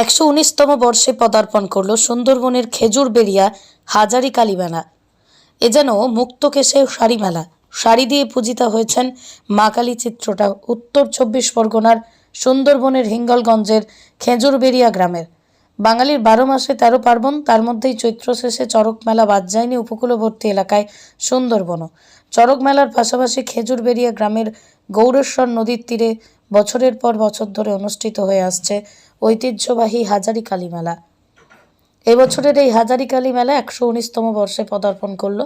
একশো উনিশতম বর্ষে পদার্পণ করল সুন্দরবনের খেজুর বেরিয়া হাজারি কালী মেলা এ যেন মুক্তকেশে শাড়ি মেলা। শাড়ি দিয়ে পূজিতা হয়েছেন মা কালী চিত্রটা। উত্তর চব্বিশ পরগনার সুন্দরবনের হিঙ্গলগঞ্জের খেজুরবেরিয়া গ্রামের। বাঙালির বারো মাসে তেরো পার্বণ, তার মধ্যেই চৈত্র শেষে চরক মেলা বাদ যায়নি উপকূলবর্তী এলাকায় সুন্দরবনও। চরক মেলার পাশাপাশি খেজুর খেজুরবেরিয়া গ্রামের গৌরেশ্বর নদীর তীরে বছরের পর বছর ধরে অনুষ্ঠিত হয়ে আসছে ঐতিহ্যবাহী হাজারি কালী মেলা। এবছরের এই হাজারি কালী মেলা একশো উনিশতম বর্ষে পদার্পণ করল।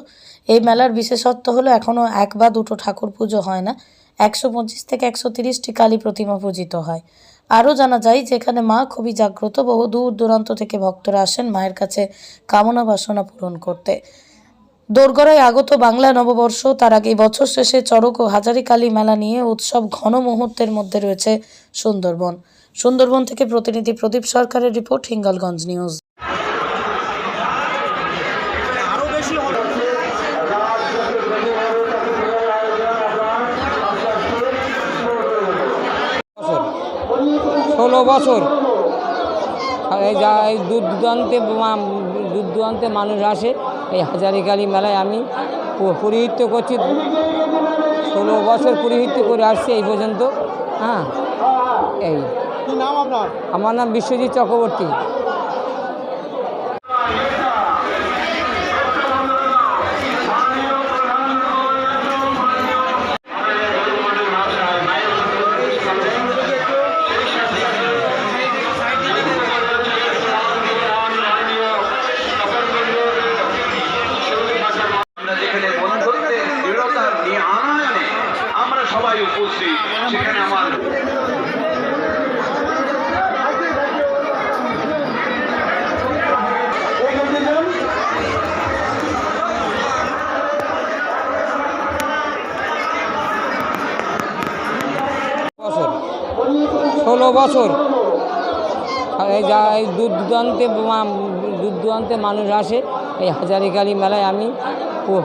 এই মেলার বিশেষত্ব হলো এখনও এক বা দুটো ঠাকুর পুজো হয় না। একশো পঁচিশ থেকে একশো তিরিশটি কালী প্রতিমা পূজিত হয়। আরও জানা যায়, যেখানে মা খুবই জাগ্রত, বহু দূর দূরান্ত থেকে ভক্তরা আসেন মায়ের কাছে কামনা বাসনা পূরণ করতে। দোরগড়ায় আগত বাংলা নববর্ষ, তার আগে বছর শেষে চড়ক ও হাজারিকালী মেলা নিয়ে উৎসব ঘন মুহূর্তের মধ্যে রয়েছে সুন্দরবন। সুন্দরবন থেকে প্রতিনিধি প্রদীপ সরকারের রিপোর্ট, হিঙ্গলগঞ্জ নিউজ। ষোলো বছর। এই যা এই দূর দূরান্তে দূর দূরান্তে মানুষ আসে। এই হাজারিকালী মেলায় আমি পরিহিত করছি। ষোলো বছর পরিহিত করে আসছি এই পর্যন্ত। হ্যাঁ এই। নাম আপনার? আমার নাম বিশ্বজিৎ চক্রবর্তী আমরা যেখানে বন্ধুত্বের দৃঢ়তার নিয়ে আনয়নে আমরা সবাই উপস্থিত সেখানে আমার বছর ষোলো বছর। এই যা, এই দূর দূরান্তে দূর দূরান্তে মানুষ আসে। এই হাজারিকালী মেলায় আমি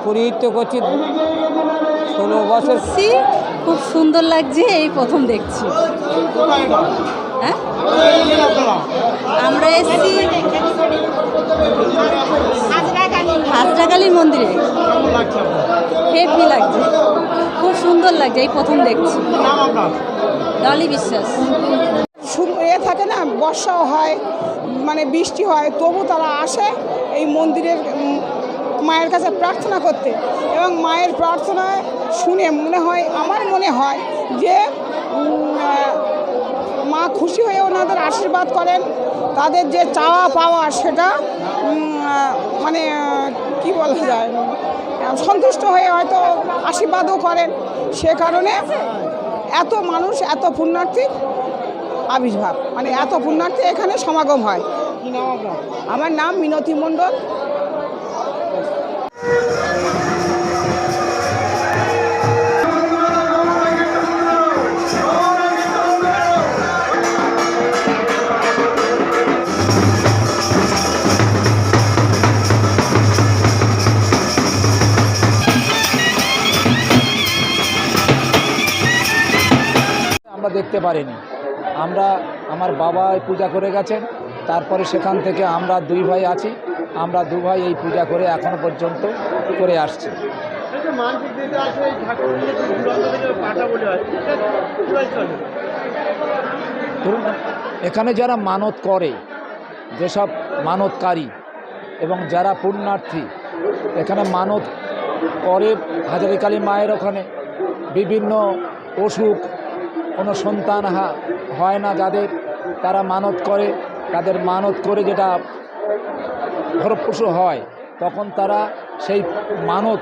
পরিহিত করছি ষোলো বছর। খুব সুন্দর লাগছে, এই প্রথম দেখছি। হ্যাঁ? আমরা এসেছি হাজরাকালীর মন্দিরে। হেভি লাগছে, খুব সুন্দর লাগছে, এই প্রথম দেখছি। ডলি বিশ্বাস। এ থাকে না, বর্ষাও হয় মানে বৃষ্টি হয়, তবু তারা আসে এই মন্দিরের মায়ের কাছে প্রার্থনা করতে এবং মায়ের প্রার্থনায় শুনে মনে হয়, আমার মনে হয় যে মা খুশি হয়ে ওনাদের আশীর্বাদ করেন। তাদের যে চাওয়া পাওয়া সেটা মানে কি বলা যায়, সন্তুষ্ট হয়ে হয়তো আশীর্বাদও করেন। সে কারণে এত মানুষ, এত পুণ্যার্থী, আবির্ভাব। মানে এত পুণ্যার্থী এখানে সমাগম হয়। আমার নাম মিনতি মণ্ডল। আমরা দেখতে পারিনি। আমরা আমার বাবা পূজা করে গেছেন তারপরে সেখান থেকে আমরা দুই ভাই আছি আমরা দু ভাই এই পূজা করে এখনও পর্যন্ত করে আসছি। ধরুন এখানে যারা মানত করে যেসব মানতকারী এবং যারা পুণ্যার্থী এখানে মানত করে হাজারিকালী মায়ের ওখানে বিভিন্ন অসুখ কোনো সন্তান হয় না যাদের তারা মানত করে, তাদের মানত করে যেটা ভরপ্রসূ হয়, তখন তারা সেই মানত